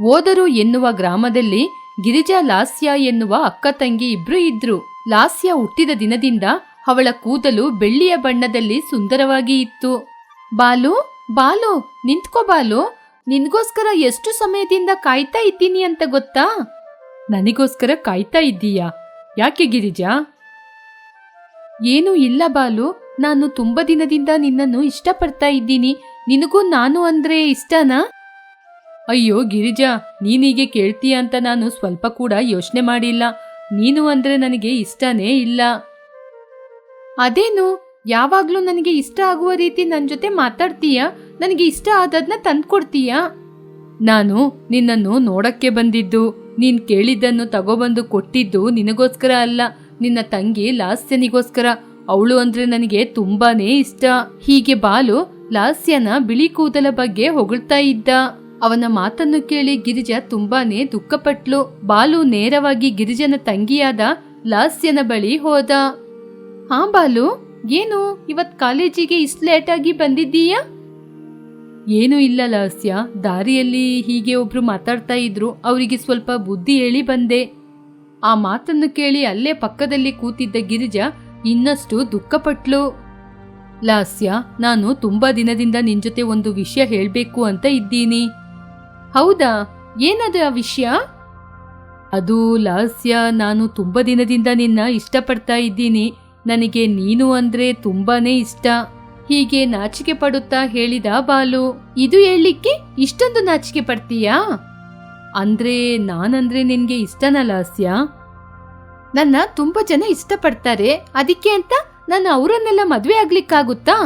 ಓದರು ಎನ್ನುವ ಗ್ರಾಮದಲ್ಲಿ ಗಿರಿಜಾ ಲಾಸ್ಯ ಎನ್ನುವ ಅಕ್ಕ ತಂಗಿ ಇಬ್ರು ಇದ್ರು. ಲಾಸ್ಯ ಹುಟ್ಟಿದ ದಿನದಿಂದ ಅವಳ ಕೂದಲು ಬೆಳ್ಳಿಯ ಬಣ್ಣದಲ್ಲಿ ಸುಂದರವಾಗಿ ಇತ್ತು. ಬಾಲು ಬಾಲು, ನಿಂತ್ಕೋ ಬಾಲು, ನಿನ್ಗೋಸ್ಕರ ಎಷ್ಟು ಸಮಯದಿಂದ ಕಾಯ್ತಾ ಇದ್ದೀನಿ ಅಂತ ಗೊತ್ತಾ? ನನಗೋಸ್ಕರ ಕಾಯ್ತಾ ಇದ್ದೀಯಾ? ಯಾಕೆ ಗಿರಿಜಾ? ಏನೂ ಇಲ್ಲ ಬಾಲು, ನಾನು ತುಂಬಾ ದಿನದಿಂದ ನಿನ್ನನ್ನು ಇಷ್ಟಪಡ್ತಾ ಇದ್ದೀನಿ. ನಿನಗೂ ನಾನು ಅಂದ್ರೆ ಇಷ್ಟನಾ? ಅಯ್ಯೋ ಗಿರಿಜಾ ನೀನೀಗೆ ಕೇಳ್ತೀಯ ಅಂತ ನಾನು ಸ್ವಲ್ಪ ಕೂಡ ಯೋಚನೆ ಮಾಡಿಲ್ಲ. ನೀನು ಅಂದ್ರೆ ನನಗೆ ಇಷ್ಟನೇ ಇಲ್ಲ. ಅದೇನು? ಯಾವಾಗ್ಲೂ ನನಗೆ ಇಷ್ಟ ಆಗುವ ರೀತಿ ನನ್ನ ಜೊತೆ ಮಾತಾಡ್ತೀಯ? ನನಗೆ ಇಷ್ಟ ಆದದ್ನ ತಂದ್ಕೊಡ್ತೀಯ? ನಾನು ನಿನ್ನನ್ನು ನೋಡಕ್ಕೆ ಬಂದಿದ್ದು. ನೀನ್ ಕೇಳಿದ್ದನ್ನು ತಗೊಬಂದು ಕೊಟ್ಟಿದ್ದು ನಿನಗೋಸ್ಕರ ಅಲ್ಲ. ನಿನ್ನ ತಂಗಿ ಲಾಸ್ಯನಿಗೋಸ್ಕರ. ಅವಳು ಅಂದ್ರೆ ನನಗೆ ತುಂಬಾನೇ ಇಷ್ಟ. ಹೀಗೆ ಬಾಲು ಲಾಸ್ಯನ ಬಿಳಿ ಕೂದಲ ಬಗ್ಗೆ ಹೊಗಳ್ತಾ ಇದ್ದ. ಅವನ ಮಾತನ್ನು ಕೇಳಿ ಗಿರಿಜಾ ತುಂಬಾನೇ ದುಃಖಪಟ್ಲು. ಬಾಲು ನೇರವಾಗಿ ಗಿರಿಜನ ತಂಗಿಯಾದ ಲಾಸ್ಯನ ಬಳಿ ಹೋದ. ಹಾ ಬಾಲು, ಏನು ಇವತ್ ಕಾಲೇಜಿಗೆ ಇಷ್ಟು ಲೇಟಾಗಿ ಬಂದಿದ್ದೀಯಾ? ಏನೂ ಇಲ್ಲ ಲಾಸ್ಯ, ದಾರಿಯಲ್ಲಿ ಹೀಗೆ ಒಬ್ರು ಮಾತಾಡ್ತಾ ಇದ್ರು. ಅವರಿಗೆ ಸ್ವಲ್ಪ ಬುದ್ಧಿ ಹೇಳಿ ಬಂದೆ. ಆ ಮಾತನ್ನು ಕೇಳಿ ಅಲ್ಲೇ ಪಕ್ಕದಲ್ಲಿ ಕೂತಿದ್ದ ಗಿರಿಜಾ ಇನ್ನಷ್ಟು ದುಃಖಪಟ್ಲು. ಲಾಸ್ಯ, ನಾನು ತುಂಬಾ ದಿನದಿಂದ ನಿನ್ ಜೊತೆ ಒಂದು ವಿಷಯ ಹೇಳಬೇಕು ಅಂತ ಇದ್ದೀನಿ. ಹೌದಾ? ಏನದು ಆ ವಿಷಯ? ಅದು ಲಾಸ್ಯ ನಾನು ತುಂಬ ದಿನದಿಂದ ನಿನ್ನ ಇಷ್ಟಪಡ್ತಾ ಇದ್ದೀನಿ. ನನಗೆ ನೀನು ಅಂದ್ರೆ ತುಂಬಾನೇ ಇಷ್ಟ. ಹೀಗೆ ನಾಚಿಕೆ ಪಡುತ್ತಾ ಹೇಳಿದ ಬಾಲು ಇದು ಹೇಳಲಿಕ್ಕೆ ಇಷ್ಟೊಂದು ನಾಚಿಕೆ ಪಡ್ತೀಯಾ? ಅಂದ್ರೆ ನಾನಂದ್ರೆ ನಿನ್ಗೆ ಇಷ್ಟನ ಲಾಸ್ಯ? ನನ್ನ ತುಂಬಾ ಜನ ಇಷ್ಟಪಡ್ತಾರೆ. ಅದಕ್ಕೆ ಅಂತ ನಾನು ಅವರನ್ನೆಲ್ಲ ಮದುವೆ ಆಗ್ಲಿಕ್ಕಾಗುತ್ತಾ?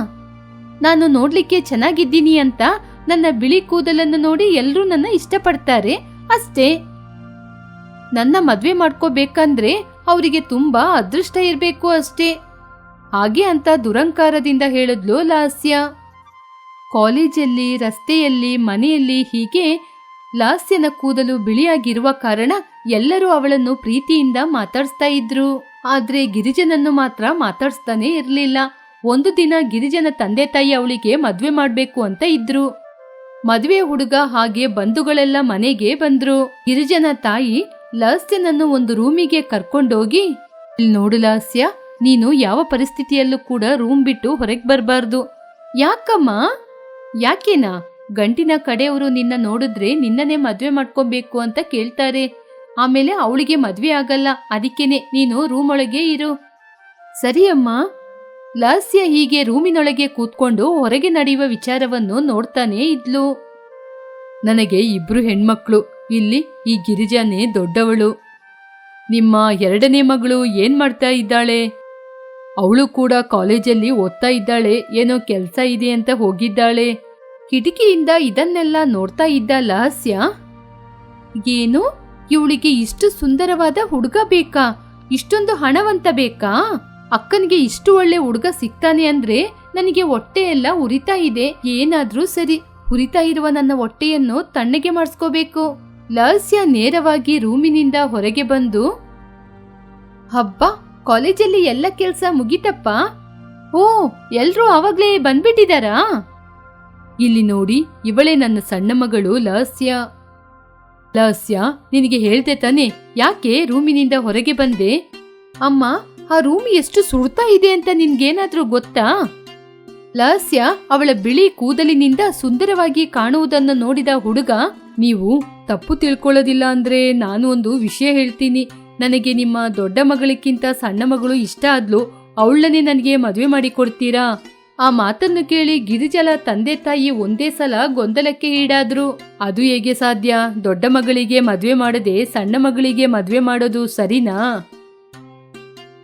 ನಾನು ನೋಡ್ಲಿಕ್ಕೆ ಚೆನ್ನಾಗಿದ್ದೀನಿ ಅಂತ ನನ್ನ ಬಿಳಿ ಕೂದಲನ್ನು ನೋಡಿ ಎಲ್ಲರೂ ನನ್ನ ಇಷ್ಟಪಡ್ತಾರೆ. ಅಷ್ಟೇ. ನನ್ನ ಮದ್ವೆ ಮಾಡ್ಕೋಬೇಕಂದ್ರೆ ಅವರಿಗೆ ತುಂಬಾ ಅದೃಷ್ಟ ಇರಬೇಕು ಅಷ್ಟೇ. ಹಾಗೆ ಅಂತ ದುರಂಕಾರದಿಂದ ಹೇಳಿದ್ಲು ಲಾಸ್ಯ. ಕಾಲೇಜಲ್ಲಿ, ರಸ್ತೆಯಲ್ಲಿ, ಮನೆಯಲ್ಲಿ ಹೀಗೆ ಲಾಸ್ಯನ ಕೂದಲು ಬಿಳಿಯಾಗಿರುವ ಕಾರಣ ಎಲ್ಲರೂ ಅವಳನ್ನು ಪ್ರೀತಿಯಿಂದ ಮಾತಾಡಿಸ್ತಾ ಇದ್ರು. ಆದ್ರೆ ಗಿರಿಜನನ್ನು ಮಾತ್ರ ಮಾತಾಡಿಸ್ತಾನೆ ಇರಲಿಲ್ಲ. ಒಂದು ದಿನ ಗಿರಿಜನ ತಂದೆ ತಾಯಿ ಅವಳಿಗೆ ಮದುವೆ ಮಾಡಬೇಕು ಅಂತ ಇದ್ರು. ಮದುವೆ ಹುಡುಗ ಹಾಗೆ ಬಂಧುಗಳೆಲ್ಲ ಮನೆಗೆ ಬಂದ್ರು. ಗಿರಿಜನ ತಾಯಿ ಲಾಸ್ಯನನ್ನು ಒಂದು ರೂಮಿಗೆ ಕರ್ಕೊಂಡೋಗಿ, ಇಲ್ಲಿ ನೋಡು ಲಾಸ್ಯ ನೀನು ಯಾವ ಪರಿಸ್ಥಿತಿಯಲ್ಲೂ ಕೂಡ ರೂಮ್ ಬಿಟ್ಟು ಹೊರಗೆ ಬರಬಾರ್ದು. ಯಾಕಮ್ಮ? ಯಾಕೇನಾ? ಗಂಟಿನ ಕಡೆಯವರು ನಿನ್ನ ನೋಡಿದ್ರೆ ನಿನ್ನನೇ ಮದ್ವೆ ಮಾಡ್ಕೊಬೇಕು ಅಂತ ಕೇಳ್ತಾರೆ. ಆಮೇಲೆ ಅವಳಿಗೆ ಮದ್ವೆ ಆಗಲ್ಲ. ಅದಕ್ಕೇನೆ ನೀನು ರೂಮ್ ಒಳಗೆ ಇರು. ಸರಿ ಅಮ್ಮ ಲಾಸ್ಯ ಹೀಗೆ ರೂಮಿನೊಳಗೆ ಕೂತ್ಕೊಂಡು ಹೊರಗೆ ನಡೆಯುವ ವಿಚಾರವನ್ನು ನೋಡ್ತಾನೇ ಇದ್ಲು. ನನಗೆ ಇಬ್ರು ಹೆಣ್ಮಕ್ಳು, ಇಲ್ಲಿ ಈ ಗಿರಿಜಾನೇ ದೊಡ್ಡವಳು. ನಿಮ್ಮ ಎರಡನೇ ಮಗಳು ಏನ್ ಮಾಡ್ತಾ ಇದ್ದಾಳೆ? ಅವಳು ಕೂಡ ಕಾಲೇಜಲ್ಲಿ ಓದ್ತಾ ಇದ್ದಾಳೆ, ಏನೋ ಕೆಲಸ ಇದೆ ಅಂತ ಹೋಗಿದ್ದಾಳೆ. ಕಿಟಕಿಯಿಂದ ಇದನ್ನೆಲ್ಲ ನೋಡ್ತಾ ಇದ್ದ ಲಾಸ್ಯ, ಏನು? ಇವಳಿಗೆ ಇಷ್ಟು ಸುಂದರವಾದ ಹುಡುಗ ಬೇಕಾ? ಇಷ್ಟೊಂದು ಹಣವಂತ ಬೇಕಾ? ಅಕ್ಕನಿಗೆ ಇಷ್ಟು ಒಳ್ಳೆ ಹುಡುಗ ಸಿಗ್ತಾನೆ ಅಂದ್ರೆ ನನಗೆ ಹೊಟ್ಟೆ ಎಲ್ಲ ಉರಿತಾ ಇದೆ. ಏನಾದ್ರೂ ಸರಿ. ಉರಿತಾ ಇರುವ ನನ್ನ ಹೊಟ್ಟೆಯನ್ನು ತಣ್ಣಗೆ ಮಾಡಿಸ್ಕೋಬೇಕು. ಲಸ್ಯ ನೇರವಾಗಿ ರೂಮಿನಿಂದ ಹೊರಗೆ ಬಂದು ಹಬ್ಬ ಕಾಲೇಜಲ್ಲಿ ಎಲ್ಲ ಕೆಲಸ ಮುಗಿತಪ್ಪ? ಓ, ಎಲ್ರೂ ಆವಾಗ್ಲೇ ಬಂದ್ಬಿಟ್ಟಿದಾರಾ? ಇಲ್ಲಿ ನೋಡಿ, ಇವಳೇ ನನ್ನ ಸಣ್ಣ ಮಗಳು ಲಸ್ಯ. ಲಾಸ್ಯ, ನಿನಗೆ ಹೇಳ್ದೆ ತಾನೆ, ಯಾಕೆ ರೂಮಿನಿಂದ ಹೊರಗೆ ಬಂದೆ? ಅಮ್ಮ ಆ ರೂಮ್ ಎಷ್ಟು ಸುಡ್ತಾ ಇದೆ ಅಂತ ನಿನ್ಗೇನಾದ್ರೂ ಗೊತ್ತಾ? ಲಾಸ್ಯ, ಅವಳ ಬಿಳಿ ಕೂದಲಿನಿಂದ ಸುಂದರವಾಗಿ ಕಾಣುವುದನ್ನು ನೋಡಿದ ಹುಡುಗ, ನೀವು ತಪ್ಪು ತಿಳ್ಕೊಳ್ಳೋದಿಲ್ಲ ಅಂದ್ರೆ ನಾನು ಒಂದು ವಿಷಯ ಹೇಳ್ತೀನಿ. ನನಗೆ ನಿಮ್ಮ ದೊಡ್ಡ ಮಗಳಿಗಿಂತ ಸಣ್ಣ ಮಗಳು ಇಷ್ಟ ಆದ್ಲು, ಅವಳನ್ನೇ ನನಗೆ ಮದುವೆ ಮಾಡಿ ಕೊಡ್ತೀರಾ ಆ ಮಾತನ್ನು ಕೇಳಿ ಗಿರಿಜಲ ತಂದೆ ತಾಯಿ ಒಂದೇ ಸಲ ಗೊಂದಲಕ್ಕೆ ಈಡಾದ್ರು. ಅದು ಹೇಗೆ ಸಾಧ್ಯ? ದೊಡ್ಡ ಮಗಳಿಗೆ ಮದುವೆ ಮಾಡದೆ ಸಣ್ಣ ಮಗಳಿಗೆ ಮದುವೆ ಮಾಡೋದು ಸರಿನಾ?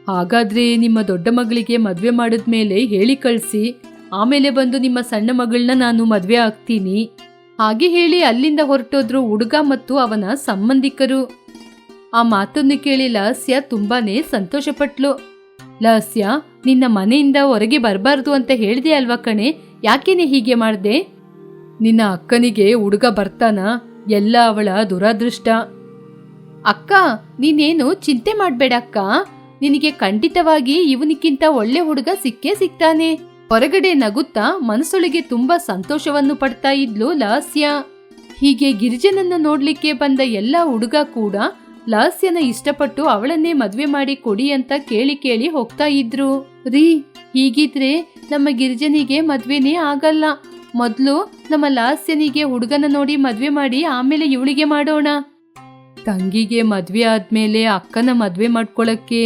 ಹಾಗಾದ್ರೆ ನಿಮ್ಮ ದೊಡ್ಡ ಮಗಳಿಗೆ ಮದುವೆ ಮಾಡಿದ್ಮೇಲೆ ಹೇಳಿ ಕಳಿಸಿ. ಆಮೇಲೆ ಬಂದು ನಿಮ್ಮ ಸಣ್ಣ ಮಗಳನ್ನ ನಾನು ಮದುವೆ ಆಗ್ತೀನಿ. ಹಾಗೆ ಹೇಳಿ ಅಲ್ಲಿಂದ ಹೊರಟೋದ್ರು ಹುಡುಗ ಮತ್ತು ಅವನ ಸಂಬಂಧಿಕರು. ಆ ಮಾತನ್ನು ಕೇಳಿ ಲಾಸ್ಯ ತುಂಬಾನೇ ಸಂತೋಷಪಟ್ಲು. ಲಾಸ್ಯ, ನಿನ್ನ ಮನೆಯಿಂದ ಹೊರಗೆ ಬರಬಾರ್ದು ಅಂತ ಹೇಳಿದೆ ಅಲ್ವಾ ಕಣೆ? ಯಾಕೇನೆ ಹೀಗೆ ಮಾಡ್ದೆ? ನಿನ್ನ ಅಕ್ಕನಿಗೆ ಹುಡುಗ ಬರ್ತಾನ? ಎಲ್ಲ ಅವಳ ದುರಾದೃಷ್ಟ. ಅಕ್ಕ, ನೀನೇನು ಚಿಂತೆ ಮಾಡಬೇಡ ಅಕ್ಕ. ನಿನಗೆ ಖಂಡಿತವಾಗಿ ಇವನಿಕ್ಕಿಂತ ಒಳ್ಳೆ ಹುಡುಗ ಸಿಕ್ಕೇ ಸಿಗ್ತಾನೆ. ಹೊರಗಡೆ ನಗುತ್ತಾ ಮನಸ್ಸೊಳಗೆ ತುಂಬಾ ಸಂತೋಷವನ್ನು ಪಡ್ತಾ ಇದ್ಲು ಲಾಸ್ಯ. ಹೀಗೆ ಗಿರಿಜನನ್ನು ನೋಡ್ಲಿಕ್ಕೆ ಬಂದ ಎಲ್ಲ ಹುಡುಗ ಕೂಡ ಲಾಸ್ಯನ ಇಷ್ಟಪಟ್ಟು ಅವಳನ್ನೇ ಮದ್ವೆ ಮಾಡಿ ಕೊಡಿ ಅಂತ ಕೇಳಿ ಕೇಳಿ ಹೋಗ್ತಾ ಇದ್ರು. ರೀ, ಹೀಗಿದ್ರೆ ನಮ್ಮ ಗಿರಿಜನಿಗೆ ಮದ್ವೆನೇ ಆಗಲ್ಲ. ಮೊದ್ಲು ನಮ್ಮ ಲಾಸ್ಯನಿಗೆ ಹುಡುಗನ ನೋಡಿ ಮದ್ವೆ ಮಾಡಿ ಆಮೇಲೆ ಇವಳಿಗೆ ಮಾಡೋಣ. ತಂಗಿಗೆ ಮದ್ವೆ ಆದ್ಮೇಲೆ ಅಕ್ಕನ ಮದ್ವೆ ಮಾಡ್ಕೊಳಕ್ಕೆ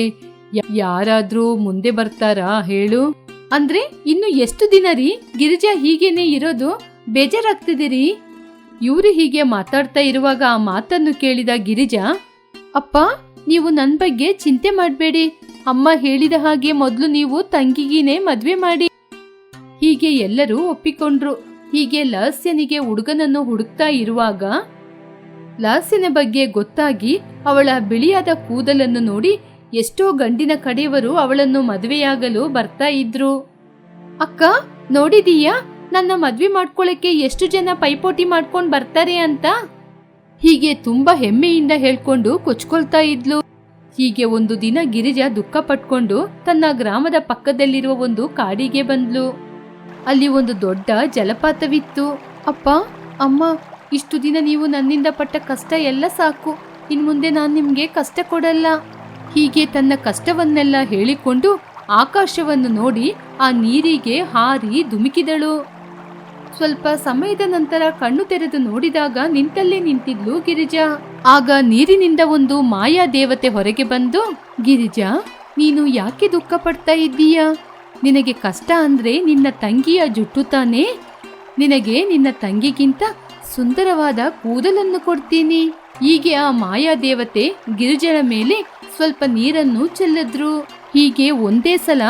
ಯಾರಾದ್ರೂ ಮುಂದೆ ಬರ್ತಾರಾ ಹೇಳು. ಅಂದ್ರೆ ಇನ್ನು ಎಷ್ಟು ದಿನ ರೀ? ಗಿರಿಜಾ ಹೀಗೇನೆ ಇರೋದು? ಬೇಜಾರಾಗ್ತಿದೆ ಇವ್ರು ಹೀಗೆ ಮಾತಾಡ್ತಾ ಇರುವಾಗ ಆ ಮಾತನ್ನು ಕೇಳಿದ ಗಿರಿಜಾ, ಅಪ್ಪ, ನೀವು ನನ್ ಬಗ್ಗೆ ಚಿಂತೆ ಮಾಡಬೇಡಿ. ಅಮ್ಮ ಹೇಳಿದ ಹಾಗೆ ಮೊದಲು ನೀವು ತಂಗಿಗೀನೇ ಮದ್ವೆ ಮಾಡಿ. ಹೀಗೆ ಎಲ್ಲರೂ ಒಪ್ಪಿಕೊಂಡ್ರು. ಹೀಗೆ ಲಾಸ್ಯನಿಗೆ ಹುಡುಗನನ್ನು ಹುಡುಕ್ತಾ ಇರುವಾಗ ಲಾಸ್ಯನ ಬಗ್ಗೆ ಗೊತ್ತಾಗಿ ಅವಳ ಬಿಳಿಯಾದ ಕೂದಲನ್ನು ನೋಡಿ ಎಷ್ಟೋ ಗಂಡಿನ ಕಡೆಯವರು ಅವಳನ್ನು ಮದುವೆಯಾಗಲು ಬರ್ತಾ ಇದ್ರು. ಅಕ್ಕ, ನೋಡಿದೀಯಾ? ನನ್ನ ಮದ್ವೆ ಮಾಡ್ಕೊಳಕ್ಕೆ ಎಷ್ಟು ಜನ ಪೈಪೋಟಿ ಮಾಡ್ಕೊಂಡು ಬರ್ತಾರೆ ಅಂತ? ಹೀಗೆ ತುಂಬಾ ಹೆಮ್ಮೆಯಿಂದ ಹೇಳ್ಕೊಂಡು ಕೊಚ್ಕೊಳ್ತಾ ಇದ್ಲು. ಹೀಗೆ ಒಂದು ದಿನ ಗಿರಿಜಾ ದುಃಖ ಪಟ್ಕೊಂಡು ತನ್ನ ಗ್ರಾಮದ ಪಕ್ಕದಲ್ಲಿರುವ ಒಂದು ಕಾಡಿಗೆ ಬಂದ್ಲು. ಅಲ್ಲಿ ಒಂದು ದೊಡ್ಡ ಜಲಪಾತವಿತ್ತು. ಅಪ್ಪ, ಅಮ್ಮ, ಇಷ್ಟು ದಿನ ನೀವು ನನ್ನಿಂದ ಪಟ್ಟ ಕಷ್ಟ ಎಲ್ಲ ಸಾಕು. ಇನ್ ಮುಂದೆ ನಾನು ನಿಮ್ಗೆ ಕಷ್ಟ ಕೊಡಲ್ಲ. ಹೀಗೆ ತನ್ನ ಕಷ್ಟವನ್ನೆಲ್ಲ ಹೇಳಿಕೊಂಡು ಆಕಾಶವನ್ನು ನೋಡಿ ಆ ನೀರಿಗೆ ಹಾರಿ ಧುಮುಕಿದಳು. ಸ್ವಲ್ಪ ಸಮಯದ ನಂತರ ಕಣ್ಣು ತೆರೆದು ನೋಡಿದಾಗ ನಿಂತಲ್ಲೇ ನಿಂತಿದ್ಲು ಗಿರಿಜಾ. ಆಗ ನೀರಿನಿಂದ ಒಂದು ಮಾಯಾ ದೇವತೆ ಹೊರಗೆ ಬಂದು, ಗಿರಿಜಾ, ನೀನು ಯಾಕೆ ದುಃಖ ಪಡ್ತಾ ಇದ್ದೀಯ? ನಿನಗೆ ಕಷ್ಟ ಅಂದ್ರೆ ನಿನ್ನ ತಂಗಿಯ ಜುಟ್ಟು ತಾನೇ? ನಿನಗೆ ನಿನ್ನ ತಂಗಿಗಿಂತ ಸುಂದರವಾದ ಕೂದಲನ್ನು ಕೊಡ್ತೀನಿ. ಹೀಗೆ ಆ ಮಾಯಾ ದೇವತೆ ಗಿರಿಜಳ ಮೇಲೆ ಸ್ವಲ್ಪ ನೀರನ್ನು ಚೆಲ್ಲಿದ್ರು. ಹೀಗೆ ಒಂದೇ ಸಲ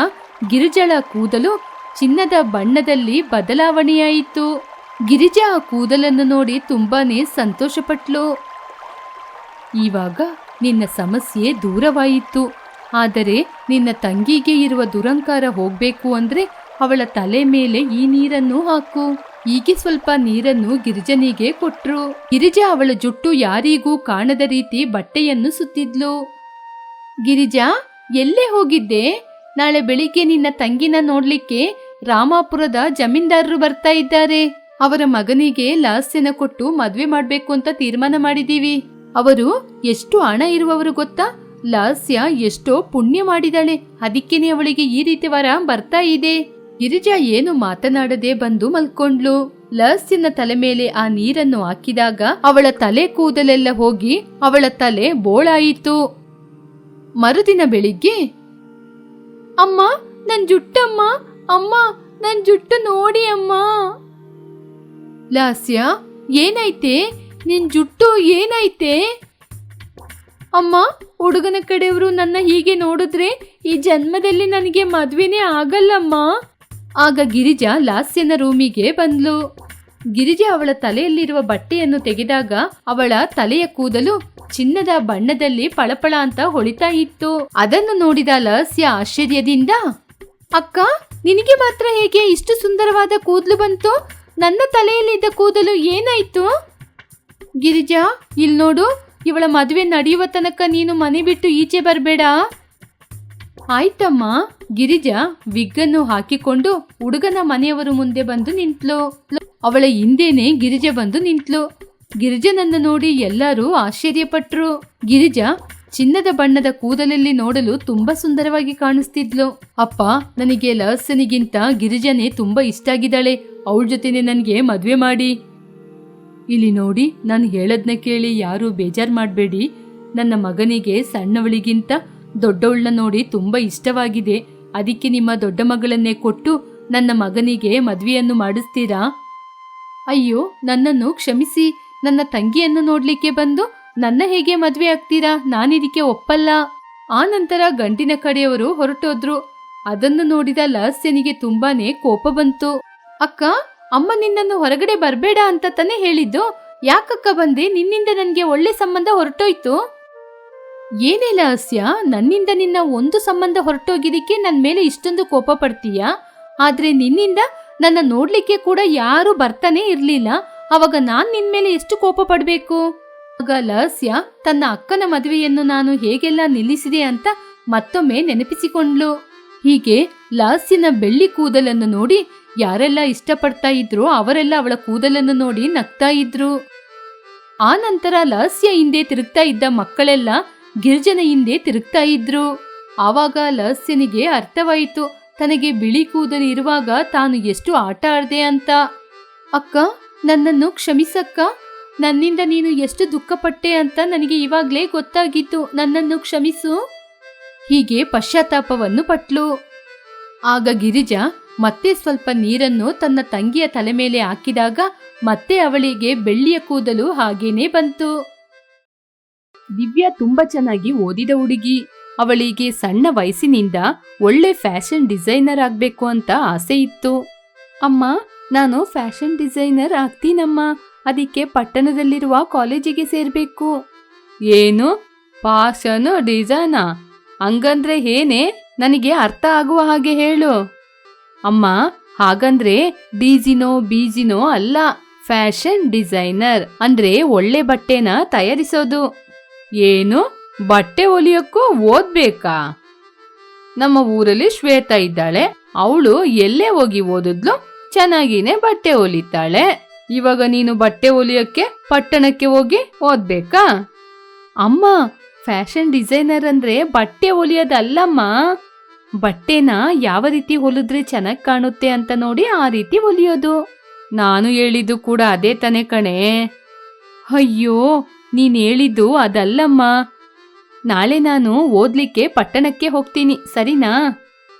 ಗಿರಿಜಳ ಕೂದಲು ಚಿನ್ನದ ಬಣ್ಣದಲ್ಲಿ ಬದಲಾವಣೆಯಾಯಿತು. ಗಿರಿಜಾ ಕೂದಲನ್ನು ನೋಡಿ ತುಂಬಾನೇ ಸಂತೋಷಪಟ್ಲು. ಇವಾಗ ನಿನ್ನ ಸಮಸ್ಯೆ ದೂರವಾಯಿತು. ಆದರೆ ನಿನ್ನ ತಂಗಿಗೆ ಇರುವ ದುರಂಕಾರ ಹೋಗ್ಬೇಕು ಅಂದ್ರೆ ಅವಳ ತಲೆ ಮೇಲೆ ಈ ನೀರನ್ನು ಹಾಕು. ಹೀಗೆ ಸ್ವಲ್ಪ ನೀರನ್ನು ಗಿರಿಜನಿಗೆ ಕೊಟ್ರು. ಗಿರಿಜಾ ಅವಳ ಜುಟ್ಟು ಯಾರಿಗೂ ಕಾಣದ ರೀತಿ ಬಟ್ಟೆಯನ್ನು ಸುತ್ತಿದ್ಲು. ಗಿರಿಜಾ, ಎಲ್ಲೇ ಹೋಗಿದ್ದೆ? ನಾಳೆ ಬೆಳಿಗ್ಗೆ ನಿನ್ನ ತಂಗಿನ ನೋಡ್ಲಿಕ್ಕೆ ರಾಮಾಪುರದ ಜಮೀನ್ದಾರರು ಬರ್ತಾ ಇದ್ದಾರೆ. ಅವರ ಮಗನಿಗೆ ಲಾಸ್ಯನ ಕೊಟ್ಟು ಮದ್ವೆ ಮಾಡ್ಬೇಕು ಅಂತ ತೀರ್ಮಾನ ಮಾಡಿದೀವಿ ಅವರು ಎಷ್ಟು ಹಣ ಇರುವವರು ಗೊತ್ತಾ? ಲಾಸ್ಯ ಎಷ್ಟೋ ಪುಣ್ಯ ಮಾಡಿದಾಳೆ. ಅದಕ್ಕೇನೆ ಅವಳಿಗೆ ಈ ರೀತಿ ವರ ಬರ್ತಾ ಇದೆ. ಗಿರಿಜಾ ಏನು ಮಾತನಾಡದೆ ಬಂದು ಮಲ್ಕೊಂಡ್ಲು. ಲಾಸ್ಯನ ತಲೆ ಮೇಲೆ ಆ ನೀರನ್ನು ಹಾಕಿದಾಗ ಅವಳ ತಲೆ ಕೂದಲೆಲ್ಲ ಹೋಗಿ ಅವಳ ತಲೆ ಬೋಳಾಯಿತು. ಮರುದಿನ ಬೆಳಿಗ್ಗೆ, ಅಮ್ಮ, ನನ್ ಜುಟ್ಟಮ್ಮ, ಅಮ್ಮ, ನನ್ ಜುಟ್ಟು ನೋಡಿ ಅಮ್ಮ. ಲಾಸ್ಯ, ಏನೈತೆ? ನಿನ್ ಜುಟ್ಟು ಏನೈತೆ? ಅಮ್ಮ, ಹುಡುಗನ ಕಡೆಯವರು ನನ್ನ ಹೀಗೆ ನೋಡಿದ್ರೆ ಈ ಜನ್ಮದಲ್ಲಿ ನನಗೆ ಮದ್ವೆನೇ ಆಗಲ್ಲಮ್ಮ. ಆಗ ಗಿರಿಜಾ ಲಾಸ್ಯನ ರೂಮಿಗೆ ಬಂದ್ಲು. ಗಿರಿಜಾ ಅವಳ ತಲೆಯಲ್ಲಿರುವ ಬಟ್ಟೆಯನ್ನು ತೆಗೆದಾಗ ಅವಳ ತಲೆಯ ಕೂದಲು ಚಿನ್ನದ ಬಣ್ಣದಲ್ಲಿ ಪಳಪಳ ಅಂತ ಹೊಳಿತಾ ಇತ್ತು. ಅದನ್ನು ನೋಡಿದ ಲಸ್ಯ ಆಶ್ಚರ್ಯದಿಂದ, ಅಕ್ಕ, ನಿನಗೆ ಮಾತ್ರ ಹೇಗೆ ಇಷ್ಟು ಸುಂದರವಾದ ಕೂದಲು ಬಂತು? ನನ್ನ ತಲೆಯಲ್ಲಿದ್ದ ಕೂದಲು ಏನಾಯ್ತು? ಗಿರಿಜಾ, ಇಲ್ ನೋಡು, ಇವಳ ಮದುವೆ ನಡೆಯುವ ತನಕ ನೀನು ಮನೆ ಬಿಟ್ಟು ಈಚೆ ಬರಬೇಡ. ಆಯ್ತಮ್ಮ. ಗಿರಿಜಾ ವಿಗ್ಗನ್ನು ಹಾಕಿಕೊಂಡು ಹುಡುಗನ ಮನೆಯವರು ಮುಂದೆ ಬಂದು ನಿಂತ್ಲು. ಅವಳ ಹಿಂದೆನೆ ಗಿರಿಜಾ ಬಂದು ನಿಂತ್ಲು. ಗಿರಿಜನನ್ನು ನೋಡಿ ಎಲ್ಲರೂ ಆಶ್ಚರ್ಯಪಟ್ರು. ಗಿರಿಜಾ ಚಿನ್ನದ ಬಣ್ಣದ ಕೂದಲಲ್ಲಿ ನೋಡಲು ತುಂಬಾ ಸುಂದರವಾಗಿ ಕಾಣಿಸ್ತಿದ್ಲು. ಅಪ್ಪ, ನನಗೆ ಲಹಸನಿಗಿಂತ ಗಿರಿಜನೆ ತುಂಬಾ ಇಷ್ಟ ಆಗಿದ್ದಾಳೆ. ಅವಳ ಜೊತೆನೆ ನನಗೆ ಮದುವೆ ಮಾಡಿ. ಇಲ್ಲಿ ನೋಡಿ, ನಾನು ಹೇಳದ್ನ ಕೇಳಿ ಯಾರೂ ಬೇಜಾರು ಮಾಡಬೇಡಿ. ನನ್ನ ಮಗನಿಗೆ ಸಣ್ಣವಳಿಗಿಂತ ದೊಡ್ಡವಳನ್ನ ನೋಡಿ ತುಂಬಾ ಇಷ್ಟವಾಗಿದೆ. ಅದಕ್ಕೆ ನಿಮ್ಮ ದೊಡ್ಡ ಮಗಳನ್ನೇ ಕೊಟ್ಟು ನನ್ನ ಮಗನಿಗೆ ಮದುವೆಯನ್ನು ಮಾಡಿಸ್ತೀರಾ? ಅಯ್ಯೋ, ನನ್ನನ್ನು ಕ್ಷಮಿಸಿ. ನನ್ನ ತಂಗಿಯನ್ನು ನೋಡ್ಲಿಕ್ಕೆ ಬಂದು ನನ್ನ ಹೇಗೆ ಮದ್ವೆ ಆಗ್ತೀರಾ? ನಾನಿದಕ್ಕೆ ಒಪ್ಪಲ್ಲ. ಆ ನಂತರ ಗಂಡಿನ ಕಡೆಯವರು ಹೊರಟೋದ್ರು. ಅದನ್ನು ನೋಡಿದ ಲಹಸ್ಯನಿಗೆ ತುಂಬಾನೇ ಕೋಪ ಬಂತು. ಅಕ್ಕ, ಅಮ್ಮ ನಿನ್ನನ್ನು ಹೊರಗಡೆ ಬರಬೇಡ ಅಂತ ತಾನೇ ಹೇಳಿದ್ದು? ಯಾಕಕ್ಕ ಬಂದೆ? ನಿನ್ನಿಂದ ನನಗೆ ಒಳ್ಳೆ ಸಂಬಂಧ ಹೊರಟೋಯ್ತು? ಏನೇ ಲಹಸ್ಯ, ನನ್ನಿಂದ ನಿನ್ನ ಒಂದು ಸಂಬಂಧ ಹೊರಟೋಗಿದ್ದಕ್ಕೆ ನನ್ನ ಮೇಲೆ ಇಷ್ಟೊಂದು ಕೋಪ ಪಡ್ತೀಯಾ? ಆದ್ರೆ ನಿನ್ನಿಂದ ನನ್ನ ನೋಡ್ಲಿಕ್ಕೆ ಕೂಡ ಯಾರು ಬರ್ತಾನೆ ಇರ್ಲಿಲ್ಲ. ಅವಾಗ ನಾನ್ ನಿನ್ ಮೇಲೆ ಎಷ್ಟು ಕೋಪ ಪಡ್ಬೇಕು? ಆಗ ಲಹಸ್ಯ ತನ್ನ ಅಕ್ಕನ ಮದುವೆಯನ್ನು ನಾನು ಹೇಗೆಲ್ಲ ನಿಲ್ಲಿಸಿದೆ ಅಂತ ಮತ್ತೊಮ್ಮೆ ನೆನಪಿಸಿಕೊಂಡ್ಲು ಹೀಗೆ ಲಾಸ್ಯನ ಬೆಳ್ಳಿ ಕೂದಲನ್ನು ನೋಡಿ ಯಾರೆಲ್ಲ ಇಷ್ಟಪಡ್ತಾ ಇದ್ರು ಅವರೆಲ್ಲ ಅವಳ ಕೂದಲನ್ನು ನೋಡಿ ನಗ್ತಾ ಇದ್ರು. ಆ ನಂತರ ಲಹಸ್ಯ ಹಿಂದೆ ತಿರುಗ್ತಾ ಇದ್ದ ಮಕ್ಕಳೆಲ್ಲ ಗಿರ್ಜನ ಹಿಂದೆ ತಿರುಗ್ತಾ ಇದ್ರು. ಆವಾಗ ಲಹಸ್ಯನಿಗೆ ಅರ್ಥವಾಯಿತು, ತನಗೆ ಬಿಳಿ ಕೂದಲು ಇರುವಾಗ ತಾನು ಎಷ್ಟು ಆಟ ಆಡ್ದೆ ಅಂತ. ಅಕ್ಕ ನನ್ನನ್ನು ಕ್ಷಮಿಸಕ್ಕ? ನನ್ನಿಂದ ನೀನು ಎಷ್ಟು ದುಃಖಪಟ್ಟೆ ಅಂತ ನನಗೆ ಇವಾಗ್ಲೇ ಗೊತ್ತಾಗಿತ್ತು. ನನ್ನನ್ನು ಕ್ಷಮಿಸು. ಹೀಗೆ ಪಶ್ಚಾತ್ತಾಪವನ್ನು ಪಟ್ಲು. ಆಗ ಗಿರಿಜಾ ಮತ್ತೆ ಸ್ವಲ್ಪ ನೀರನ್ನು ತನ್ನ ತಂಗಿಯ ತಲೆ ಮೇಲೆ ಹಾಕಿದಾಗ ಮತ್ತೆ ಅವಳಿಗೆ ಬೆಳ್ಳಿಯ ಕೂದಲು ಹಾಗೇನೇ ಬಂತು. ದಿವ್ಯಾ ತುಂಬಾ ಚೆನ್ನಾಗಿ ಓದಿದ ಹುಡುಗಿ. ಅವಳಿಗೆ ಸಣ್ಣ ವಯಸ್ಸಿನಿಂದ ಒಳ್ಳೆ ಫ್ಯಾಷನ್ ಡಿಸೈನರ್ ಆಗ್ಬೇಕು ಅಂತ ಆಸೆ ಇತ್ತು. ಅಮ್ಮ ನಾನು ಫ್ಯಾಷನ್ ಡಿಸೈನರ್ ಆಗ್ತೀನಮ್ಮ. ಅದಕ್ಕೆ ಪಟ್ಟಣದಲ್ಲಿರುವ ಕಾಲೇಜಿಗೆ ಸೇರಬೇಕು. ಏನು? ಫ್ಯಾಷನ್ ಡಿಸೈನಾ? ಹಂಗಂದ್ರೆ ಏನೇ? ನನಗೆ ಅರ್ಥ ಆಗುವ ಹಾಗೆ ಹೇಳು. ಅಮ್ಮ, ಹಾಗಂದ್ರೆ ಡಿಜಿನೋ, ಬೀಜಿನೋ ಅಲ್ಲ, ಫ್ಯಾಷನ್ ಡಿಸೈನರ್ ಅಂದ್ರೆ ಒಳ್ಳೆ ಬಟ್ಟೆನ ತಯಾರಿಸೋದು. ಏನು? ಬಟ್ಟೆ ಹೊಲಿಯೋಕ್ಕೂ ಓದ್ಬೇಕಾ? ನಮ್ಮ ಊರಲ್ಲಿ ಶ್ವೇತಾ ಇದ್ದಾಳೆ. ಅವಳು ಎಲ್ಲೇ ಹೋಗಿ ಓದಿದ್ಲು? ಚೆನ್ನಾಗಿನೇ ಬಟ್ಟೆ ಹೊಲಿತಾಳೆ ಇವಾಗ ನೀನು ಬಟ್ಟೆ ಹೊಲಿಯಕ್ಕೆ ಪಟ್ಟಣಕ್ಕೆ ಹೋಗಿ ಓದ್ಬೇಕಾ? ಅಮ್ಮ, ಫ್ಯಾಷನ್ ಡಿಸೈನರ್ ಅಂದ್ರೆ ಬಟ್ಟೆ ಹೊಲಿಯೋದಲ್ಲಮ್ಮ ಬಟ್ಟೆನ ಯಾವ ರೀತಿ ಹೊಲಿದ್ರೆ ಚೆನ್ನಾಗಿ ಕಾಣುತ್ತೆ ಅಂತ ನೋಡಿ ಆ ರೀತಿ ಹೊಲಿಯೋದು ನಾನು ಹೇಳಿದ್ದು ಕೂಡ ಅದೇ ತಾನೆ ಕಣೆ. ಅಯ್ಯೋ, ನೀನ್ ಹೇಳಿದ್ದು ಅದಲ್ಲಮ್ಮ. ನಾಳೆ ನಾನು ಓದ್ಲಿಕ್ಕೆ ಪಟ್ಟಣಕ್ಕೆ ಹೋಗ್ತೀನಿ, ಸರಿನಾ?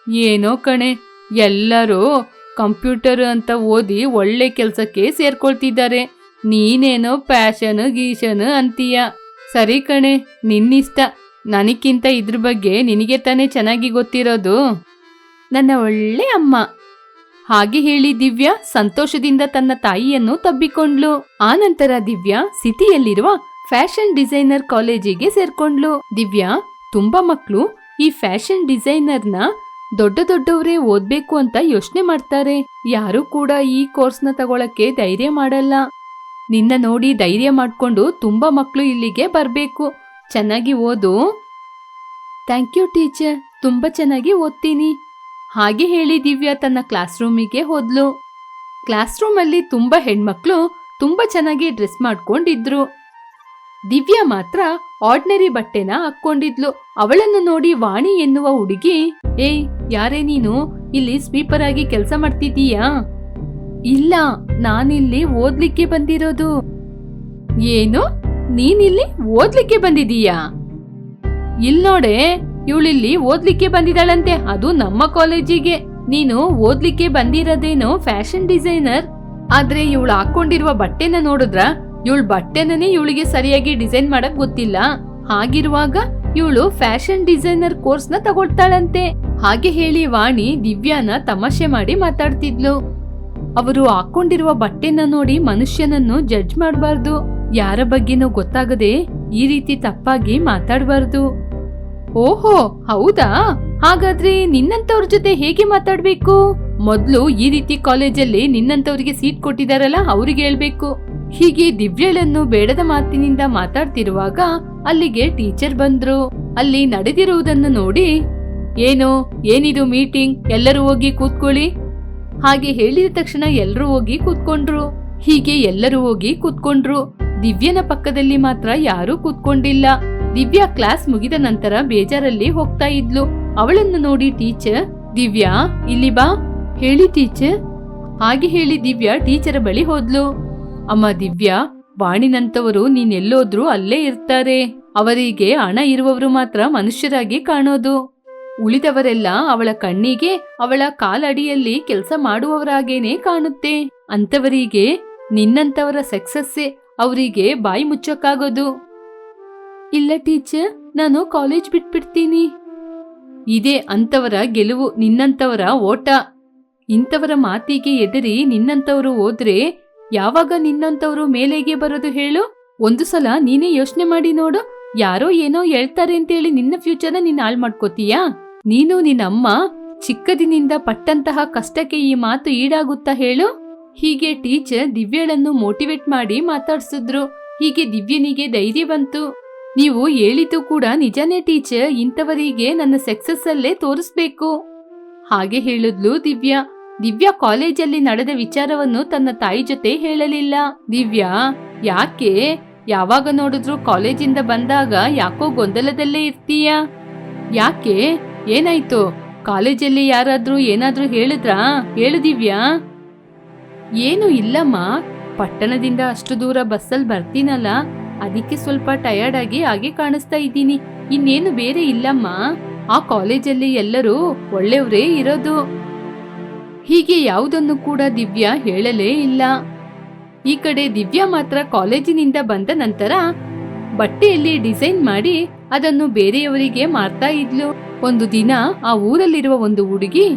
ಏನೋ ಕಣೆ, ಎಲ್ಲರೂ ಕಂಪ್ಯೂಟರ್ ಅಂತ ಓದಿ ಒಳ್ಳೆ ಕೆಲಸಕ್ಕೆ ಸೇರ್ಕೊಳ್ತಿದ್ದಾರೆ. ನೀನೇನೋ ಪ್ಯಾಷನ್, ಗೀಷನ್ ಅಂತೀಯ. ಸರಿ ಕಣೆ, ನಿನ್ನಿಷ್ಟ. ನನಗಿಂತ ಇದ್ರ ಬಗ್ಗೆ ನಿನಗೆ ತಾನೇ ಚೆನ್ನಾಗಿ ಗೊತ್ತಿರೋದು. ನನ್ನ ಒಳ್ಳೆ ಅಮ್ಮ. ಹಾಗೆ ಹೇಳಿ ದಿವ್ಯಾ ಸಂತೋಷದಿಂದ ತನ್ನ ತಾಯಿಯನ್ನು ತಬ್ಬಿಕೊಂಡ್ಲು. ಆನಂತರ ದಿವ್ಯಾ ಸಿಟಿಯಲ್ಲಿರುವ ಫ್ಯಾಷನ್ ಡಿಸೈನರ್ ಕಾಲೇಜಿಗೆ ಸೇರ್ಕೊಂಡ್ಲು. ದಿವ್ಯಾ, ತುಂಬಾ ಮಕ್ಕಳು ಈ ಫ್ಯಾಷನ್ ಡಿಸೈನರ್ನ ದೊಡ್ಡ ದೊಡ್ಡವರೇ ಓದ್ಬೇಕು ಅಂತ ಯೋಚನೆ ಮಾಡ್ತಾರೆ. ಯಾರು ಕೂಡ ಈ ಕೋರ್ಸ್ನ ತಗೊಳಕ್ಕೆ ಧೈರ್ಯ ಮಾಡಲ್ಲ. ನಿನ್ನ ನೋಡಿ ಧೈರ್ಯ ಮಾಡ್ಕೊಂಡು ತುಂಬಾ ಮಕ್ಕಳು ಇಲ್ಲಿಗೆ ಬರಬೇಕು. ಚೆನ್ನಾಗಿ ಓದು. Thank you teacher. ತುಂಬಾ ಚೆನ್ನಾಗಿ ಓದ್ತೀನಿ. ಹಾಗೆ ಹೇಳಿ ದಿವ್ಯಾ ತನ್ನ ಕ್ಲಾಸ್ ರೂಮಿಗೆ ಹೋದ್ಲು. ಕ್ಲಾಸ್ ರೂಮಲ್ಲಿ ತುಂಬಾ ಹೆಣ್ಮಕ್ಳು ತುಂಬಾ ಚೆನ್ನಾಗಿ ಡ್ರೆಸ್ ಮಾಡ್ಕೊಂಡಿದ್ರು. ದಿವ್ಯಾ ಮಾತ್ರ ಆರ್ಡಿನರಿ ಬಟ್ಟೆನ ಹಾಕೊಂಡಿದ್ಲು ಅವಳನ್ನು ನೋಡಿ ವಾಣಿ ಎನ್ನುವ ಹುಡುಗಿ ಏ ಯಾರೇ ನೀನು? ಇಲ್ಲಿ ಸ್ವೀಪರ್ ಆಗಿ ಕೆಲಸ ಮಾಡ್ತಿದ್ದೀಯಾ? ಇಲ್ಲ, ನಾನಿಲ್ಲಿ ಓದ್ಲಿಕ್ಕೆ ಬಂದಿರೋದು. ಏನು? ನೀನಿಲ್ಲಿ ಓದ್ಲಿಕ್ಕೆ ಬಂದಿದೀಯಾ ಇಲ್ ನೋಡೆ, ಇವಳಿಲ್ಲಿ ಓದ್ಲಿಕ್ಕೆ ಬಂದಿದ್ದಾಳಂತೆ. ಅದು ನಮ್ಮ ಕಾಲೇಜಿಗೆ. ನೀನು ಓದ್ಲಿಕ್ಕೆ ಬಂದಿರೋದೇನೋ ಫ್ಯಾಷನ್ ಡಿಸೈನರ್. ಆದ್ರೆ ಇವಳು ಹಾಕೊಂಡಿರುವ ಬಟ್ಟೆನ ನೋಡಿದ್ರ? ಇವಳ ಬಟ್ಟೆನೇ ಇವಳಿಗೆ ಸರಿಯಾಗಿ ಡಿಸೈನ್ ಮಾಡಕ್ ಗೊತ್ತಿಲ್ಲ. ಹಾಗಿರುವಾಗ ಇವಳು ಫ್ಯಾಷನ್ ಡಿಸೈನರ್ ಕೋರ್ಸ್ನ ತಗೊಳ್ತಾಳಂತೆ. ಹಾಗೆ ಹೇಳಿ ವಾಣಿ ದಿವ್ಯಾನ ತಮಾಷೆ ಮಾಡಿ ಮಾತಾಡ್ತಿದ್ಲು. ಅವರು ಹಾಕೊಂಡಿರುವ ಬಟ್ಟೆನ ನೋಡಿ ಮನುಷ್ಯನನ್ನು ಜಡ್ಜ್ ಮಾಡಬಾರ್ದು. ಯಾರ ಬಗ್ಗೆನೂ ಗೊತ್ತಾಗದೆ ಈ ರೀತಿ ತಪ್ಪಾಗಿ ಮಾತಾಡಬಾರ್ದು. ಓಹೋ, ಹೌದಾ? ಹಾಗಾದ್ರೆ ನಿನ್ನಂತವ್ರ ಜೊತೆ ಹೇಗೆ ಮಾತಾಡ್ಬೇಕು? ಮೊದ್ಲು ಈ ರೀತಿ ಕಾಲೇಜಲ್ಲಿ ನಿನ್ನಂತವ್ರಿಗೆ ಸೀಟ್ ಕೊಟ್ಟಿದಾರಲ್ಲ ಅವ್ರಿಗೆ ಹೇಳ್ಬೇಕು. ಹೀಗೆ ದಿವ್ಯಳನ್ನು ಬೇಡದ ಮಾತಿನಿಂದ ಮಾತಾಡ್ತಿರುವಾಗ ಅಲ್ಲಿಗೆ ಟೀಚರ್ ಬಂದ್ರು. ಅಲ್ಲಿ ನಡೆದಿರುವುದನ್ನು ನೋಡಿ, ಏನು, ಏನಿದು ಮೀಟಿಂಗ್? ಎಲ್ಲರೂ ಹೋಗಿ ಕೂತ್ಕೊಳ್ಳಿ. ಹಾಗೆ ಹೇಳಿದ ತಕ್ಷಣ ಎಲ್ಲರೂ ಹೋಗಿ ಕೂತ್ಕೊಂಡ್ರು. ಹೀಗೆ ಎಲ್ಲರೂ ಹೋಗಿ ಕೂತ್ಕೊಂಡ್ರು. ದಿವ್ಯನ ಪಕ್ಕದಲ್ಲಿ ಮಾತ್ರ ಯಾರೂ ಕೂತ್ಕೊಂಡಿಲ್ಲ. ದಿವ್ಯಾ ಕ್ಲಾಸ್ ಮುಗಿದ ನಂತರ ಬೇಜಾರಲ್ಲಿ ಹೋಗ್ತಾ ಇದ್ಲು. ಅವಳನ್ನು ನೋಡಿ ಟೀಚರ್, ದಿವ್ಯಾ, ಇಲ್ಲಿ ಬಾ. ಹೇಳಿ ಟೀಚರ್. ಹಾಗೆ ಹೇಳಿ ದಿವ್ಯಾ ಟೀಚರ್ ಬಳಿ ಹೋದ್ಲು. ಅಮ್ಮ ದಿವ್ಯಾ, ವಾಣಿನಂತವರು ನೀನೆಲ್ಲೋದ್ರು ಅಲ್ಲೇ ಇರ್ತಾರೆ. ಅವರಿಗೆ ಹಣ ಇರುವವರು ಮಾತ್ರ ಮನುಷ್ಯರಾಗಿ ಕಾಣೋದು. ಉಳಿದವರೆಲ್ಲ ಅವಳ ಕಣ್ಣಿಗೆ ಅವಳ ಕಾಲಡಿಯಲ್ಲಿ ಕೆಲಸ ಮಾಡುವವರಾಗೇನೆ ಕಾಣುತ್ತೆ. ಅಂತವರಿಗೆ ನಿನ್ನಂತವರ ಸಕ್ಸಸ್ಸೇ ಅವರಿಗೆ ಬಾಯಿ ಮುಚ್ಚಕ್ಕಾಗೋದು. ಇಲ್ಲ ಟೀಚರ್, ನಾನು ಕಾಲೇಜ್ ಬಿಟ್ಬಿಡ್ತೀನಿ. ಇದೇ ಅಂತವರ ಗೆಲುವು ನಿನ್ನಂತವರ ಓಟ. ಇಂಥವರ ಮಾತಿಗೆ ಎದರಿ ನಿನ್ನಂತವರು ಹೋದ್ರೆ ಯಾವಾಗ ನಿನ್ನಂತವರು ಮೇಲೆಗೆ ಬರೋದು ಹೇಳು? ಒಂದು ಸಲ ನೀನೇ ಯೋಚನೆ ಮಾಡಿ ನೋಡು. ಯಾರೋ ಏನೋ ಹೇಳ್ತಾರೆ ಅಂತೇಳಿ ನಿನ್ನ ಫ್ಯೂಚರ್ನ ನೀನ್ ಹಾಳು ಮಾಡ್ಕೋತೀಯಾ? ನೀನು ನಿನ್ನಮ್ಮ ಚಿಕ್ಕದಿನಿಂದ ಪಟ್ಟಂತಹ ಕಷ್ಟಕ್ಕೆ ಈ ಮಾತು ಈಡಾಗುತ್ತಾ ಹೇಳು? ಹೀಗೆ ಟೀಚರ್ ದಿವ್ಯಳನ್ನು ಮೋಟಿವೇಟ್ ಮಾಡಿ ಮಾತಾಡ್ಸಿದ್ರು. ಹೀಗೆ ದಿವ್ಯನಿಗೆ ಧೈರ್ಯ ಬಂತು. ನೀವು ಹೇಳಿದ್ದು ಕೂಡ ನಿಜನೇ ಟೀಚರ್ ಇಂಥವರಿಗೆ ನನ್ನ ಸಕ್ಸಸ್ ಅಲ್ಲೇ ತೋರಿಸ್ಬೇಕು. ಹಾಗೆ ಹೇಳಿದ್ಲು ದಿವ್ಯಾ. ದಿವ್ಯಾ ಕಾಲೇಜಲ್ಲಿ ನಡೆದ ವಿಚಾರವನ್ನು ತನ್ನ ತಾಯಿ ಜೊತೆ ಹೇಳಲಿಲ್ಲ. ದಿವ್ಯಾ, ಯಾಕೆ? ಯಾವಾಗ ನೋಡಿದ್ರು ಕಾಲೇಜಿಂದ ಬಂದಾಗ ಯಾಕೋ ಗೊಂದಲದಲ್ಲೇ ಇರ್ತೀಯ? ಯಾಕೆ? ಏನಾಯ್ತು? ಕಾಲೇಜಲ್ಲಿ ಯಾರಾದ್ರೂ ಏನಾದ್ರೂ ಹೇಳಿದ್ರಾ? ಹೇಳು ದಿವ್ಯಾ. ಏನು ಇಲ್ಲಮ್ಮ. ಪಟ್ಟಣದಿಂದ ಅಷ್ಟು ದೂರ ಬಸ್ಸಲ್ಲಿ ಬರ್ತೀನಲ್ಲ. ಅದಕ್ಕೆ ಸ್ವಲ್ಪ ಟಯರ್ಡ್ ಆಗಿ ಹಾಗೆ ಕಾಣಿಸ್ತಾ ಇದ್ದೀನಿ. ಇನ್ನೇನು ಬೇರೆ ಇಲ್ಲಮ್ಮ. ಆ ಕಾಲೇಜಲ್ಲಿ ಎಲ್ಲರೂ ಒಳ್ಳೆಯವರೇ ಇರೋದು. ಹೀಗೆ ಯಾವುದನ್ನು ಕೂಡ ದಿವ್ಯಾ ಹೇಳಲೇ ಇಲ್ಲ. ಈ ಕಡೆ ದಿವ್ಯಾ ಮಾತ್ರ ಕಾಲೇಜಿನಿಂದ ಬಂದ ನಂತರ ಬಟ್ಟೆಯಲ್ಲಿ ಡಿಸೈನ್ ಮಾಡಿ ಅದನ್ನು ಬೇರೆಯವರಿಗೆ ಮಾರ್ತಾ ಇದ್ಲು. ಒಂದು ದಿನ ಆ ಊರಲ್ಲಿರುವ ಒಂದು ಹುಡುಗಿ,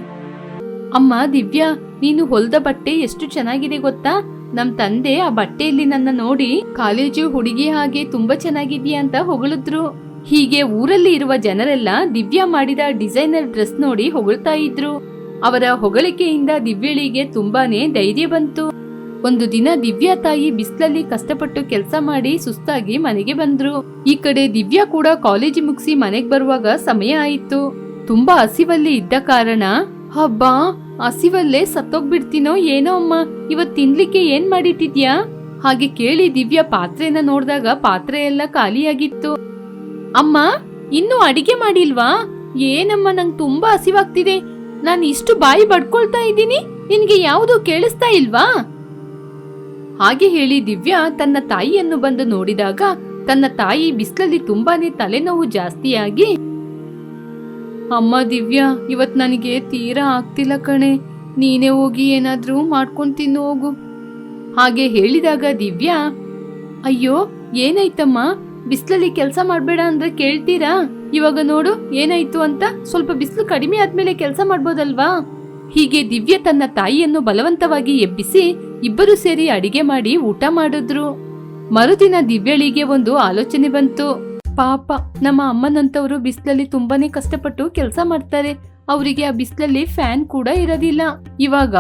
ಅಮ್ಮ ದಿವ್ಯಾ, ನೀನು ಹೊಲ್ದ ಬಟ್ಟೆ ಎಷ್ಟು ಚೆನ್ನಾಗಿದೆ ಗೊತ್ತಾ? ನಮ್ ತಂದೆ ಆ ಬಟ್ಟೆಯಲ್ಲಿ ನನ್ನ ನೋಡಿ ಕಾಲೇಜು ಹುಡುಗಿ ಹಾಗೆ ತುಂಬಾ ಚೆನ್ನಾಗಿದೆಯಾ ಅಂತ ಹೊಗಳಿದ್ರು. ಹೀಗೆ ಊರಲ್ಲಿ ಇರುವ ಜನರೆಲ್ಲ ದಿವ್ಯಾ ಮಾಡಿದ ಡಿಸೈನರ್ ಡ್ರೆಸ್ ನೋಡಿ ಹೊಗಳ್ತಾ ಇದ್ರು. ಅವರ ಹೊಗಳಿಕೆಯಿಂದ ದಿವ್ಯಳಿಗೆ ತುಂಬಾನೇ ಧೈರ್ಯ ಬಂತು. ಒಂದು ದಿನ ದಿವ್ಯಾ ತಾಯಿ ಬಿಸ್ಲಲ್ಲಿ ಕಷ್ಟಪಟ್ಟು ಕೆಲಸ ಮಾಡಿ ಸುಸ್ತಾಗಿ ಮನೆಗೆ ಬಂದ್ರು. ಈ ಕಡೆ ದಿವ್ಯಾ ಕೂಡ ಕಾಲೇಜ್ ಮುಗಿಸಿ ಮನೆಗ್ ಬರುವಾಗ ಸಮಯ ಆಯಿತು. ತುಂಬಾ ಹಸಿವಲ್ಲಿ ಇದ್ದ ಕಾರಣ, ಹಬ್ಬಾ, ಹಸಿವಲ್ಲೇ ಸತ್ತೋಗ್ಬಿಡ್ತೀನೋ ಏನೋ ಅಮ್ಮ, ಇವತ್ ತಿನ್ಲಿಕ್ಕೆ ಏನ್ ಮಾಡಿಟ್ಟಿದ್ಯಾ? ಹಾಗೆ ಕೇಳಿ ದಿವ್ಯಾ ಪಾತ್ರೆನ ನೋಡಿದಾಗ ಪಾತ್ರೆ ಎಲ್ಲ ಖಾಲಿಯಾಗಿತ್ತು. ಅಮ್ಮ, ಇನ್ನೂ ಅಡಿಗೆ ಮಾಡಿಲ್ವಾ? ಏನಮ್ಮ, ನಂಗೆ ತುಂಬಾ ಹಸಿವಾಗ್ತಿದೆ. ನಾನು ಇಷ್ಟು ಬಾಯಿ ಬಡ್ಕೊಳ್ತಾ ಇದ್ದೀನಿ, ನಿನಗೆ ಯಾವುದು ಕೇಳಿಸ್ತಾ ಇಲ್ವಾ? ಹಾಗೆ ಹೇಳಿ ದಿವ್ಯಾ ತನ್ನ ತಾಯಿಯನ್ನು ಬಂದು ನೋಡಿದಾಗ ತನ್ನ ತಾಯಿ ಬಿಸಿಲಲ್ಲಿ ತುಂಬಾನೇ ತಲೆನೋವು ಜಾಸ್ತಿಯಾಗಿ, ಅಮ್ಮ ದಿವ್ಯಾ, ಇವತ್ ನನಗೆ ತೀರಾ ಆಗ್ತಿಲ್ಲ ಕಣೆ, ನೀನೇ ಹೋಗಿ ಏನಾದ್ರೂ ಮಾಡ್ಕೊಂಡು ತಿನ್ನು ಹೋಗು. ಹಾಗೆ ಹೇಳಿದಾಗ ದಿವ್ಯಾ, ಅಯ್ಯೋ, ಏನಾಯ್ತಮ್ಮ? ಬಿಸ್ಲಲ್ಲಿ ಕೆಲಸ ಮಾಡಬೇಡ ಅಂದ್ರೆ ಕೇಳ್ತೀರಾ? ಇವಾಗ ನೋಡು, ಏನಾಯ್ತು ಅಂತ ಸ್ವಲ್ಪ ಬಿಸಿಲು ಕಡಿಮೆ ಆದ್ಮೇಲೆ ಕೆಲಸ ಮಾಡ್ಬೋದಲ್ವಾ? ಹೀಗೆ ದಿವ್ಯ ತನ್ನ ತಾಯಿಯನ್ನು ಬಲವಂತವಾಗಿ ಎಬ್ಬಿಸಿ ಇಬ್ಬರು ಸೇರಿ ಅಡಿಗೆ ಮಾಡಿ ಊಟ ಮಾಡಿದ್ರು. ಮರುದಿನ ದಿವ್ಯಳಿಗೆ ಒಂದು ಆಲೋಚನೆ ಬಂತು. ಪಾಪ, ನಮ್ಮ ಅಮ್ಮನಂತವರು ಬಿಸಿಲಲ್ಲಿ ತುಂಬಾನೇ ಕಷ್ಟಪಟ್ಟು ಕೆಲಸ ಮಾಡ್ತಾರೆ. ಅವರಿಗೆ ಆ ಬಿಸಿಲಲ್ಲಿ ಫ್ಯಾನ್ ಕೂಡ ಇರೋದಿಲ್ಲ. ಇವಾಗ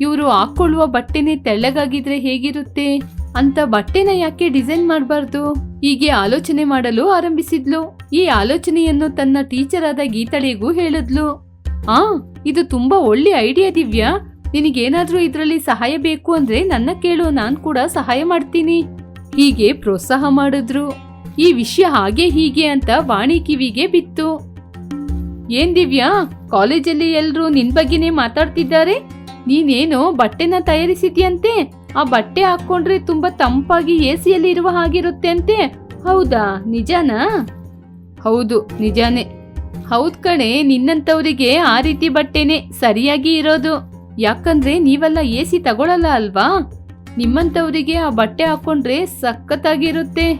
ಇವರು ಹಾಕೊಳ್ಳುವ ಬಟ್ಟೆನೆ ತೆಳ್ಳಗಾಗಿದ್ರೆ ಹೇಗಿರುತ್ತೆ? ಅಂತ ಬಟ್ಟೆನ ಯಾಕೆ ಡಿಸೈನ್ ಮಾಡಬಾರ್ದು? ಹೀಗೆ ಆಲೋಚನೆ ಮಾಡಲು ಆರಂಭಿಸಿದ್ಲು. ಈ ಆಲೋಚನೆಯನ್ನು ತನ್ನ ಟೀಚರ್ ಆದ ಗೀತಳಿಗೂ ಹೇಳಿದ್ಲು. ಆ, ಇದು ತುಂಬಾ ಒಳ್ಳೆ ಐಡಿಯಾ ದಿವ್ಯಾ. ನಿನಗೇನಾದ್ರೂ ಇದರಲ್ಲಿ ಸಹಾಯ ಬೇಕು ಅಂದ್ರೆ ನನ್ನ ಕೇಳು, ನಾನ್ ಕೂಡ ಸಹಾಯ ಮಾಡ್ತೀನಿ. ಹೀಗೆ ಪ್ರೋತ್ಸಾಹ ಮಾಡಿದ್ರು. ಈ ವಿಷಯ ಹಾಗೆ ಹೀಗೆ ಅಂತ ವಾಣಿ ಕಿವಿಗೆ ಬಿತ್ತು. ಏನ್ ದಿವ್ಯಾ, ಕಾಲೇಜಲ್ಲಿ ಎಲ್ರು ನಿನ್ ಬಗ್ಗೆನೇ ಮಾತಾಡ್ತಿದ್ದಾರೆ? ನೀನೇನೋ ಬಟ್ಟೆನ ತಯಾರಿಸಿದ್ಯಂತೆ? ಆ ಬಟ್ಟೆ ಹಾಕೊಂಡ್ರೆ ತುಂಬಾ ತಂಪಾಗಿ ಎಸಿಯಲ್ಲಿ ಇರುವ ಹಾಗಿರುತ್ತೆ ಅಂತೆ. ಹೌದಾ? ನಿಜಾನಾ? ಹೌದು, ನಿಜಾನೇ. ಹೌದ್ ಕಣೆ ನಿನ್ನಂತವರಿಗೆ ಆ ರೀತಿ ಬಟ್ಟೆನೆ ಸರಿಯಾಗಿ ಇರೋದು. ಯಾಕಂದ್ರೆ ನೀವೆಲ್ಲ ಎ ಸಿ ತಗೊಳಲ್ಲ ಅಲ್ವಾ? ನಿಮ್ಮಂತವರಿಗೆ ಆ ಬಟ್ಟೆ ಹಾಕೊಂಡ್ರೆ ಸಖತ್ತಾಗಿರುತ್ತೆ.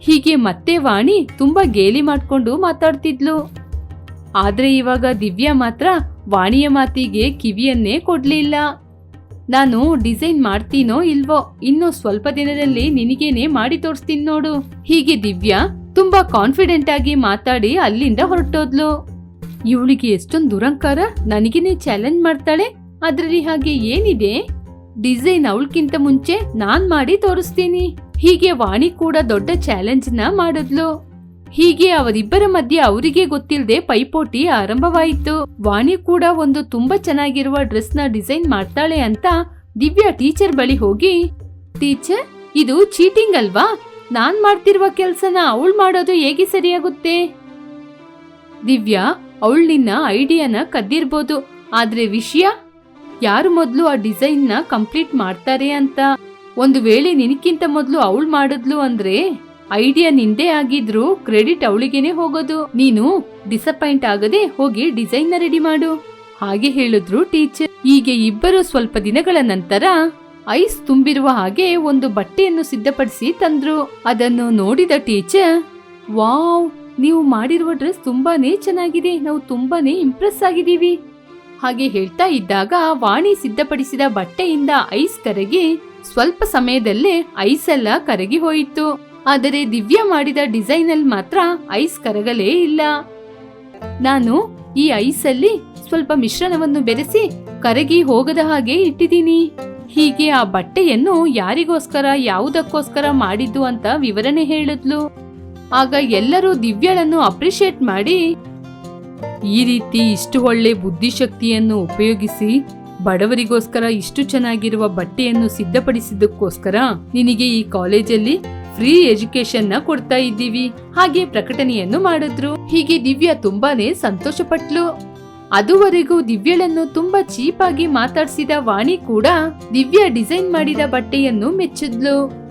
ಹೀಗೆ ಮತ್ತೆ ವಾಣಿ ತುಂಬಾ ಗೇಲಿ ಮಾಡ್ಕೊಂಡು ಮಾತಾಡ್ತಿದ್ಲು. ಆದ್ರೆ ಇವಾಗ ದಿವ್ಯಾ ಮಾತ್ರ ವಾಣಿಯ ಮಾತಿಗೆ ಕಿವಿಯನ್ನೇ ಕೊಡ್ಲಿಲ್ಲ. ನಾನು ಡಿಸೈನ್ ಮಾಡ್ತೀನೋ ಇಲ್ವೋ ಇನ್ನು ಸ್ವಲ್ಪ ದಿನದಲ್ಲಿ ನಿನಗೇನೆ ಮಾಡಿ ತೋರಿಸ್ತೀನಿ ನೋಡು. ಹೀಗೆ ದಿವ್ಯಾ ತುಂಬಾ ಕಾನ್ಫಿಡೆಂಟ್ ಆಗಿ ಮಾತಾಡಿ ಅಲ್ಲಿಂದ ಹೊರಟೋದ್ಲು. ಇವಳಿಗೆ ಎಷ್ಟೊಂದು ದುರಂಕಾರ, ನನಗೇನೆ ಚಾಲೆಂಜ್ ಮಾಡ್ತಾಳೆ? ಅದ್ರಲ್ಲಿ ಹಾಗೆ ಏನಿದೆ? ಡಿಸೈನ್ ಅವಳಕ್ಕಿಂತ ಮುಂಚೆ ನಾನ್ ಮಾಡಿ ತೋರಿಸ್ತೀನಿ. ಹೀಗೆ ವಾಣಿ ಕೂಡ ದೊಡ್ಡ ಚಾಲೆಂಜ್ನ ಮಾಡಿದ್ಲು. ಹೀಗೆ ಅವರಿಬ್ಬರ ಮಧ್ಯೆ ಅವರಿಗೆ ಗೊತ್ತಿಲ್ಲದೆ ಪೈಪೋಟಿ ಆರಂಭವಾಯಿತು. ವಾಣಿ ಕೂಡ ಒಂದು ತುಂಬಾ ಚೆನ್ನಾಗಿರುವ ಡ್ರೆಸ್ನ ಡಿಸೈನ್ ಮಾಡ್ತಾಳೆ ಅಂತ ದಿವ್ಯಾ ಟೀಚರ್ ಬಳಿ ಹೋಗಿ, ಟೀಚರ್, ಇದು ಚೀಟಿಂಗ್ ಅಲ್ವಾ? ನಾನ್ ಮಾಡ್ತಿರುವ ಕೆಲ್ಸನ ಅವಳು ಮಾಡೋದು ಹೇಗೆ ಸರಿಯಾಗುತ್ತೆ? ದಿವ್ಯಾ, ಅವಳು ನಿನ್ನ ಐಡಿಯಾನ ಕದ್ದಿರ್ಬೋದು. ಆದ್ರೆ ವಿಷಯ, ಯಾರು ಮೊದಲು ಆ ಡಿಸೈನ್ನ ಕಂಪ್ಲೀಟ್ ಮಾಡ್ತಾರೆ ಅಂತ? ಒಂದು ವೇಳೆ ನಿನಕ್ಕಿಂತ ಮೊದಲು ಅವಳು ಮಾಡಿದ್ಲು ಅಂದ್ರೆ ಐಡಿಯಾ ನಿಂದೇ ಆಗಿದ್ರು ಕ್ರೆಡಿಟ್ ಅವಳಿಗೇನೆ ಹೋಗೋದು. ನೀನು ಡಿಸಪಾಯಿಂಟ್ ಆಗದೆ ಹೋಗಿ ಡಿಸೈನ್ ರೆಡಿ ಮಾಡು. ಹಾಗೆ ಹೇಳಿದ್ರು ಟೀಚರ್. ಹೀಗೆ ಇಬ್ಬರು ಸ್ವಲ್ಪ ದಿನಗಳ ನಂತರ ಐಸ್ ತುಂಬಿರುವ ಹಾಗೆ ಒಂದು ಬಟ್ಟೆಯನ್ನು ಸಿದ್ಧಪಡಿಸಿ ತಂದ್ರು. ಅದನ್ನು ನೋಡಿದ ಟೀಚರ್, ವಾವ್, ನೀವು ಮಾಡಿರುವ ಡ್ರೆಸ್ ತುಂಬಾನೇ ಚೆನ್ನಾಗಿದೆ. ನಾವು ತುಂಬಾನೇ ಇಂಪ್ರೆಸ್ ಆಗಿದ್ದೀವಿ. ಹಾಗೆ ಹೇಳ್ತಾ ಇದ್ದಾಗ ವಾಣಿ ಸಿದ್ಧಪಡಿಸಿದ ಬಟ್ಟೆಯಿಂದ ಐಸ್ ಕರಗಿ ಸ್ವಲ್ಪ ಸಮಯದಲ್ಲೇ ಐಸ್ ಎಲ್ಲ ಕರಗಿ ಹೋಯಿತು. ಆದರೆ ದಿವ್ಯ ಮಾಡಿದ ಡಿಸೈನ್ ಅಲ್ಲಿ ಮಾತ್ರ ಐಸ್ ಕರಗಲೇ ಇಲ್ಲ. ನಾನು ಈ ಐಸ್ ಅಲ್ಲಿ ಸ್ವಲ್ಪ ಮಿಶ್ರಣವನ್ನು ಬೆರೆಸಿ ಕರಗಿ ಹೋಗದ ಹಾಗೆ ಇಟ್ಟಿದ್ದೀನಿ. ಹೀಗೆ ಆ ಬಟ್ಟೆಯನ್ನು ಯಾರಿಗೋಸ್ಕರ, ಯಾವುದಕ್ಕೋಸ್ಕರ ಮಾಡಿದ್ದು ಅಂತ ವಿವರಣೆ ಹೇಳಿದ್ಲು. ಆಗ ಎಲ್ಲರೂ ದಿವ್ಯಳನ್ನು ಅಪ್ರಿಶಿಯೇಟ್ ಮಾಡಿ, ಈ ರೀತಿ ಇಷ್ಟು ಒಳ್ಳೆ ಬುದ್ಧಿಶಕ್ತಿಯನ್ನು ಉಪಯೋಗಿಸಿ ಬಡವರಿಗೋಸ್ಕರ ಇಷ್ಟು ಚೆನ್ನಾಗಿರುವ ಬಟ್ಟೆಯನ್ನು ಸಿದ್ಧಪಡಿಸಿದ್ದಕ್ಕೋಸ್ಕರ ನಿನಗೆ ಈ ಕಾಲೇಜಲ್ಲಿ ಫ್ರೀ ಎಜುಕೇಶನ್ನ ಕೊಡ್ತಾ ಇದ್ದೀವಿ. ಹಾಗೆ ಪ್ರಕಟಣೆಯನ್ನು ಮಾಡಿದ್ರು. ಹೀಗೆ ದಿವ್ಯಾ ತುಂಬಾನೇ ಸಂತೋಷ ಪಟ್ಲು ಅದುವರೆಗೂ ದಿವ್ಯಳನ್ನು ತುಂಬಾ ಚೀಪ್ ಆಗಿ ಮಾತಾಡ್ಸಿದ ವಾಣಿ ಕೂಡ ದಿವ್ಯಾ ಡಿಸೈನ್ ಮಾಡಿದ ಬಟ್ಟೆಯನ್ನು ಮೆಚ್ಚಿದ್ಲು.